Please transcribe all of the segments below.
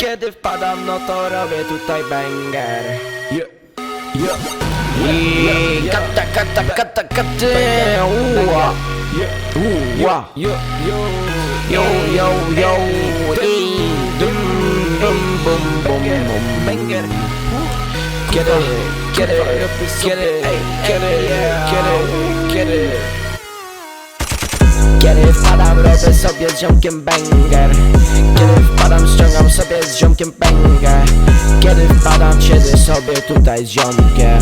Kiedy wpadam, no to robię tutaj banger. Yeah. Yeah. I kata, kata, kata, kata Uła. Uła Yo, yo, yo I dum, bum, bum, bum, Banger Kiedy, kiedy, kiedy, kiedy, kiedy, kiedy kiedy wpadam, robię sobie z ziomkiem banger. Kiedy wpadam, ściągam Wpadam, siedzę sobie tutaj z ziomkiem.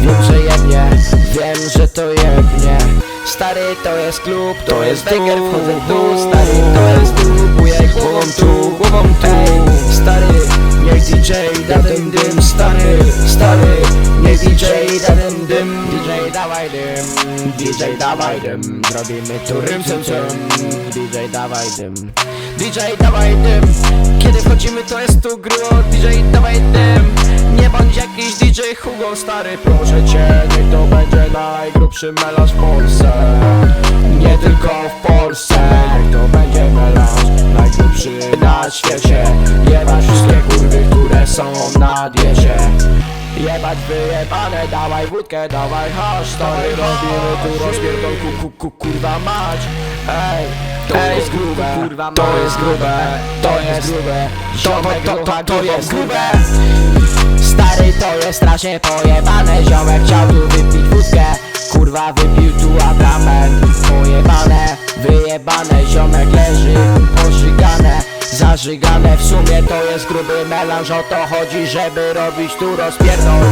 Wiem, że jebnie, wiem, że to jebnie Stary, to jest klub, to jest banger, wchodzę tu Stary, to jest tu, głową tu, głową tu Stary, niech DJ da DJ dawaj dym. Zrobimy tu rym sem DJ dawaj dym. DJ dawaj dym. Kiedy wchodzimy to jest tu grubo DJ dawaj dym. Nie bądź jakiś DJ Hugo stary. Proszę cię, niech to będzie najgrubszy melanż w Polsce. Nie tylko w Polsce. Niech to będzie melanż najgrubszy na świecie. Jebać wszystkie kurwy, które są na diecie Jebać wyjebane, dawaj wódkę, dawaj hasz Stary, robimy tu rozpierdol, ku, ku, ku, kurwa mać. Ej, to jest grube, kurwa to jest grube, to jest grube. To, to, to, to, to jest grube. Stary, to jest strasznie pojebane. Ziomek chciał tu wypić wódkę. Kurwa wypił tu atrament Pojebane, wyjebane. Ziomek leży, pożygane Zażygane w sumie to jest gruby melanż O to chodzi, żeby robić tu rozpierdol.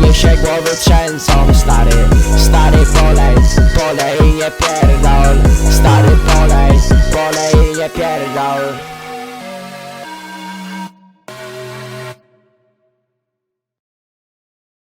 Niech się głowy trzęsą Stary, stary polej Polej nie pierdol. Stary polej, polej nie pierdol